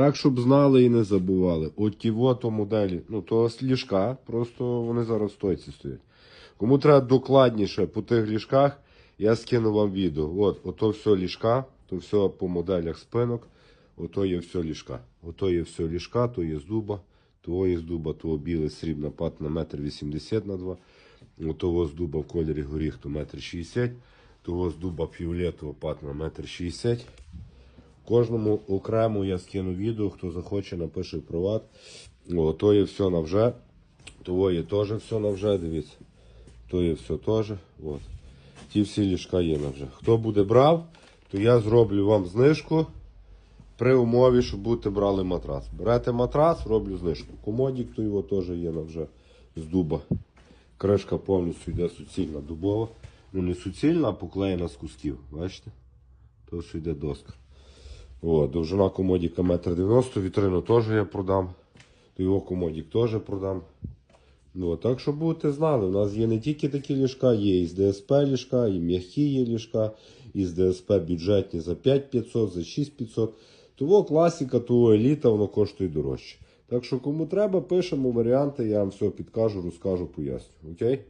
Так, щоб знали і не забували. От ті то моделі, ну то ліжка, просто вони зараз стойці стоять. Кому треба докладніше по тих ліжках, я скину вам відео. От, ото все ліжка, то все по моделях спинок, ото є все ліжка. Ото є все ліжка, то є з дуба, того є з дуба, того біле срібна пат на метр вісімдесят на два. Того з дуба в кольорі горіх, то метр шістдесят. Того з дуба фіолетового пат на метр шістдесят. Кожному окремо я скину відео, хто захоче, напише в приват. О, то є все на вже. Того є теж все на вже, дивіться. То є все теж. От. Ті всі ліжка є на вже. Хто буде брав, то я зроблю вам знижку при умові, що будете брали матрас. Берете матрас, роблю знижку. Комодік, то його теж є на вже з дуба. Кришка повністю йде суцільна дубова. Ну не суцільна, а поклеєна з кусків. Бачите? То що йде доска. О, довжина комодіка 1,90 м, вітрину теж я продам. То його комодік теж продам. Ну, так що будете знали, у нас є не тільки такі ліжка, є і з ДСП ліжка, і м'які є ліжка, і з ДСП бюджетні за 5500, за 6500. Того класика, того еліта, воно коштує дорожче. Так що кому треба, пишемо варіанти, я вам все підкажу, розкажу, поясню. Окей?